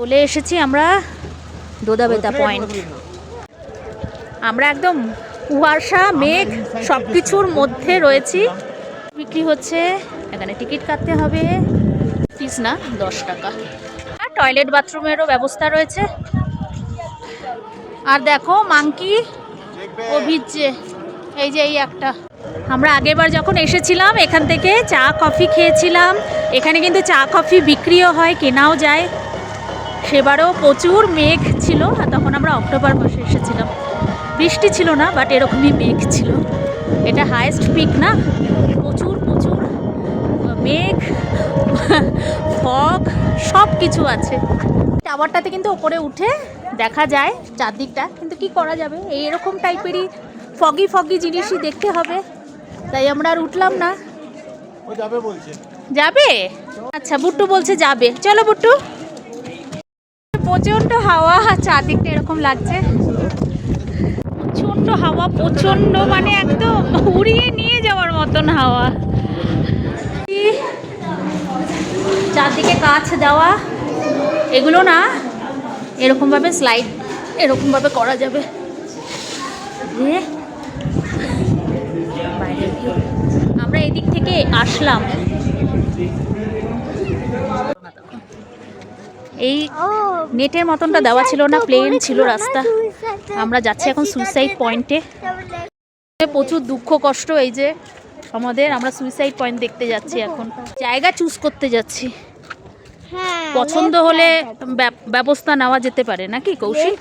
চলে এসেছি আমরা দোদাবেতা পয়েন্ট আমরা একদম কুয়াশা মেঘ সব কিছুর মধ্যে রয়েছি। বিক্রি হচ্ছে এখানে টিকিট কাটতে হবে। ফিস না দশ টাকা। আর টয়লেট বাথরুমেরও ব্যবস্থা রয়েছে। আর দেখো মাংকি ও ভিজছে। এই যে এই একটা। আমরা আগেরবার যখন এসেছিলাম এখান থেকে চা কফি খেয়েছিলাম। এখানে কিন্তু চা কফি বিক্রিও হয় কেনাও যায়। সেবারও প্রচুর মেঘ ছিল আর তখন আমরা অক্টোবর মাসে এসেছিলাম। বৃষ্টি ছিল না বাট এরকমই মেঘ ছিল। এটা হায়েস্ট পিক না? প্রচুর প্রচুর মেঘ ফগ সব কিছু আছে। টাওয়ারটাতে কিন্তু ওপরে উঠে দেখা যায় চারদিকটা কিন্তু কি করা যাবে? এই এরকম টাইপেরই ফগি ফগি জিনিসই দেখতে হবে। তাই আমরা আর উঠলাম না। যাবে বলছে। যাবে? আচ্ছা বুট্টু বলছে যাবে। চলো বুট্টু। প্রচণ্ড হাওয়া চারদিকটা এরকম লাগছে। প্রচণ্ড হাওয়া প্রচণ্ড মানে একদম উড়িয়ে নিয়ে যাওয়ার মতন হাওয়া। চারদিকে কাছ দেওয়া এগুলো না এরকমভাবে স্লাইড এরকমভাবে করা যাবে। আমরা এদিক থেকে আসলাম। এই নেটের মতনটা দেওয়া ছিল না প্লেন ছিল রাস্তা। আমরা যাচ্ছি এখন সুইসাইড পয়েন্টে প্রচুর দুঃখ কষ্ট এই যে আমাদের আমরা সুইসাইড পয়েন্ট দেখতে যাচ্ছি এখন। জায়গা চুজ করতে যাচ্ছি। পছন্দ হলে ব্যবস্থা নেওয়া যেতে পারে নাকি কৌশিক?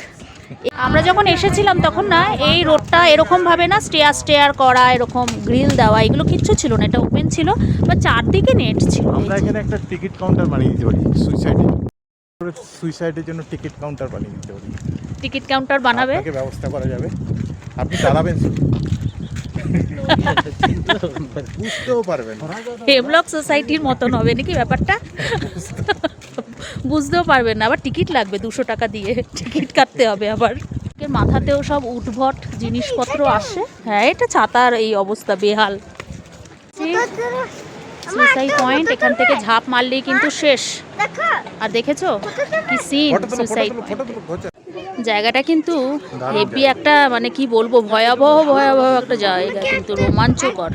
আমরা যখন এসেছিলাম তখন না এই রোডটা এরকম ভাবে না স্টেয়ার স্টেয়ার করা এরকম গ্রিল দেওয়া এগুলো কিচ্ছু ছিল না এটা ওপেন ছিল বা চারদিকে নেট ছিল আমরা এখানে একটা টিকিট কাউন্টার বানিয়ে দিতে পারি সুইসাইডে সুইসাইডের জন্য টিকিট কাউন্টার বানিয়ে দিতে পারি টিকিট কাউন্টার বানাবে? আপনাকে ব্যবস্থা করা যাবে। আপনি দাঁড়াবেন বুঝতেও পারবেন হেমলক সোসাইটির মতন হবে নাকি ব্যাপারটা? বুঝতেও পারবেন না আবার টিকিট লাগবে দুশো টাকা দিয়ে। টিকিট কাটতে হবে আবার। মাথাতেও সব উদ্ভট জিনিসপত্র আসে। হ্যাঁ এটা ছাতার এই অবস্থা বেহাল। সুইসাইড পয়েন্ট এখান থেকে ঝাঁপ মারলেই কিন্তু শেষ। আর দেখেছ? কি সিন সুইসাইড। জায়গাটা কিন্তু হেভি একটা মানে কি বলব ভয়াবহ ভয়াবহ একটা জায়গা কিন্তু রোমাঞ্চকর।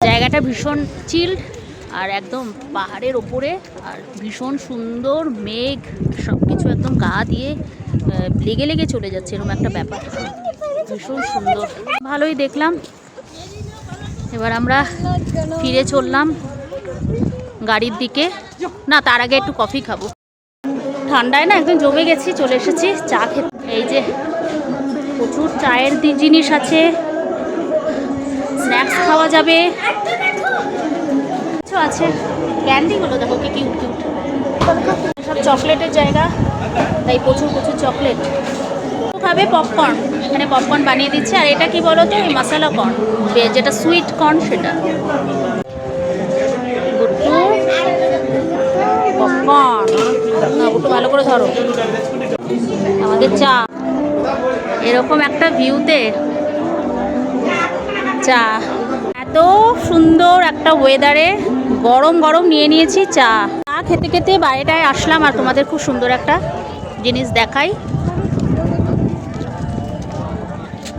জায়গাটা ভীষণ চিল্ড আর একদম পাহাড়ের ওপরে আর ভীষণ সুন্দর মেঘ সব কিছু একদম গা দিয়ে লেগে লেগে চলে যাচ্ছে এরকম একটা ব্যাপার। ভীষণ সুন্দর। ভালোই দেখলাম। এবার আমরা ফিরে চললাম গাড়ির দিকে। না, তার আগে একটু কফি খাব। ঠান্ডায় না একদম জমে গেছি, চলে এসেছি চা খেতে। এই যে প্রচুর চায়ের জিনিস আছে। স্ন্যাক্স খাওয়া যাবে। কিছু আছে। ক্যান্ডিগুলো দেখো কি কিউট কিউট সব চকলেটের জায়গা, তাই প্রচুর প্রচুর চকলেট। খাবে পপকর্ন এখানে পপকর্ন বানিয়ে দিচ্ছে। আর এটা কি বলো তো মশলা কর্ন যেটা সুইট কর্ন সেটা। গুট্টু পপকর্ন না ভালো করে ধরো। আমাদের চা। এরকম একটা ভিউতে চা। এত সুন্দর একটা ওয়েদারে গরম গরম নিয়ে নিয়েছি চা। চা খেতে খেতে বাইরেটায় আসলাম আর তোমাদের খুব সুন্দর একটা জিনিস দেখাই।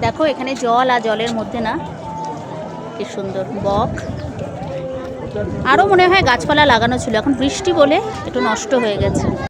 দেখো, এখানে জল আর জলের মধ্যে না কি সুন্দর বক। আরও মনে হয় গাছপালা লাগানো ছিল, এখন বৃষ্টি বলে একটু নষ্ট হয়ে গেছে।